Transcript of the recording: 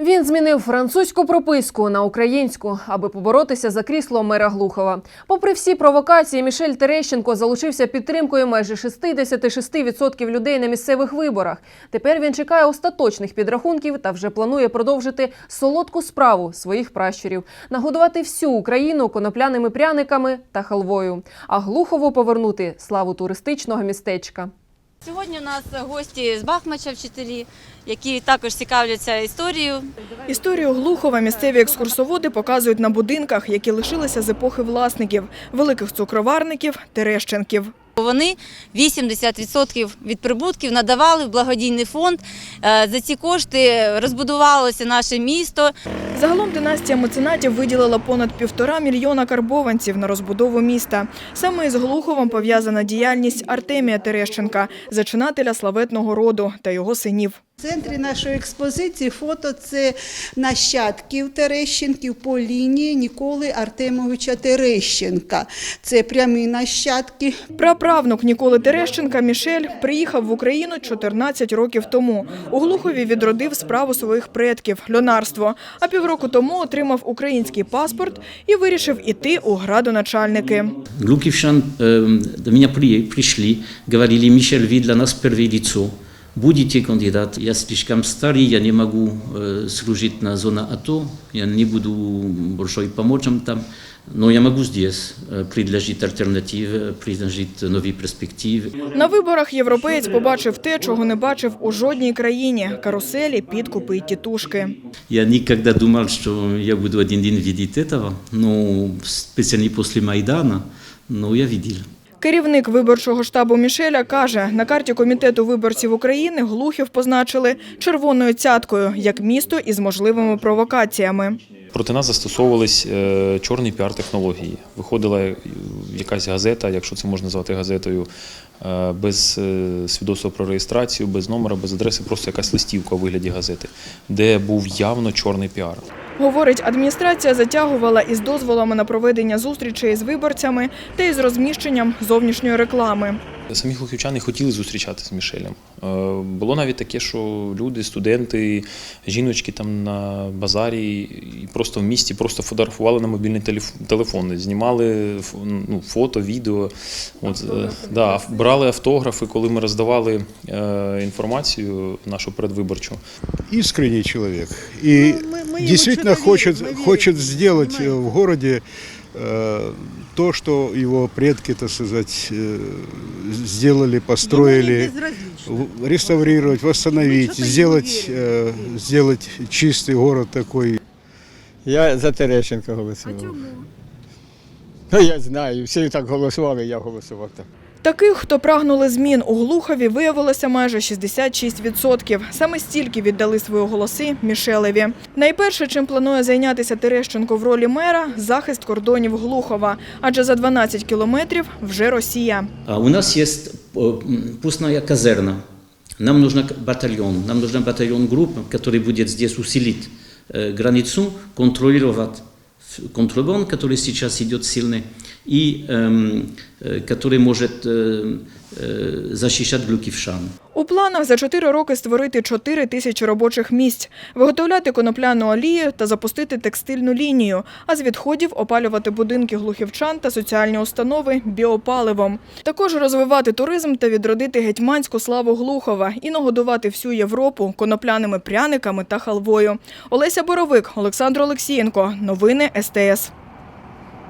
Він змінив французьку прописку на українську, аби поборотися за крісло мера Глухова. Попри всі провокації, Мішель Терещенко залучився підтримкою майже 66% людей на місцевих виборах. Тепер він чекає остаточних підрахунків та вже планує продовжити солодку справу своїх пращурів нагодувати всю Україну конопляними пряниками та халвою, а Глухову повернути славу туристичного містечка. Сьогодні у нас гості з Бахмача вчителі, які також цікавляться історією. Історію Глухова місцеві екскурсоводи показують на будинках, які лишилися з епохи власників – великих цукроварників, Терещенків. Вони 80% від прибутків надавали в благодійний фонд. Е, За ці кошти розбудувалося наше місто. Загалом династія меценатів виділила понад півтора мільйона карбованців на розбудову міста. Саме із Глуховом пов'язана діяльність Артемія Терещенка, зачинателя славетного роду та його синів. В центрі нашої експозиції фото це нащадків Терещенків по лінії Ніколи Артемовича Терещенка. Це прямі нащадки. Праправнук Ніколи Терещенка Мішель приїхав в Україну 14 років тому. У Глухові відродив справу своїх предків – льонарство. А півроку тому отримав український паспорт і вирішив іти у градоначальники. Глуківчан э, до меня при, пришли, говорили, Мишель, вы для нас первое лицо Будете кандидат. Я слишком старый, я не могу э, служить на зоне АТО, я не буду большой помочем там, но я могу здесь э, предложить альтернативы, предложить новые перспективы. На виборах європеєць побачив те, чого не бачив у жодній країні – каруселі, підкупи і тітушки. Я никогда думал, что я буду один день видеть этого, но специально после Майдана, но я видел. Керівник виборчого штабу Мішеля каже, на карті Комітету виборців України Глухів позначили червоною цяткою, як місто із можливими провокаціями. Проти нас застосовувались е, чорні піар-технології. Виходила якась газета, якщо це можна назвати газетою, е, без е, свідоцтва про реєстрацію, без номера, без адреси, просто якась листівка у вигляді газети, де був явно чорний піар. Говорить, адміністрація затягувала із дозволами на проведення зустрічей з виборцями та із розміщенням зовнішньої реклами. Самі глухівчани хотіли зустрічатися з Мішелем. Е, Було навіть таке, що люди, студенти, жіночки там на базарі і просто в місті просто фотографували на мобільний телеф- телефон, знімали ф- ну, фото, відео. От, е, да, ав- брали автографи, коли ми роздавали е, інформацію нашу передвиборчу. искренний человек и Ну, мы- мы ему действительно что-то хочет, верим, мы верим. хочет сделать э, Понимаете? в городе э, то, что его предки, так сказать, э, сделали, построили, в- реставрировать, восстановить, что-то ему сделать, э, сделать чистый город такой. Я за Терещенка голосував. А чому? Ну, я знаю, всі так голосували, я голосував так. Таких, хто прагнули змін у Глухові, виявилося майже 66%. Саме стільки віддали свої голоси Мішелеві. Найперше, чим планує зайнятися Терещенко в ролі мера – захист кордонів Глухова. Адже за 12 кілометрів вже Росія. А у нас есть э, м, пустная казерна. Нам нужен батальон, нам нужен батальон групп, который будет здесь усилить э, границу, контролировать ф- контрабанд, который сейчас идет сильный, и эм, э, который может э, э, защищать глукившан. У планах за 4 роки створити 4 тисячі робочих місць, виготовляти конопляну олію та запустити текстильну лінію, а з відходів опалювати будинки глухівчан та соціальні установи біопаливом. Також розвивати туризм та відродити гетьманську славу Глухова і нагодувати всю Європу конопляними пряниками та халвою. Олеся Боровик, Олександр Олексієнко. Новини СТС.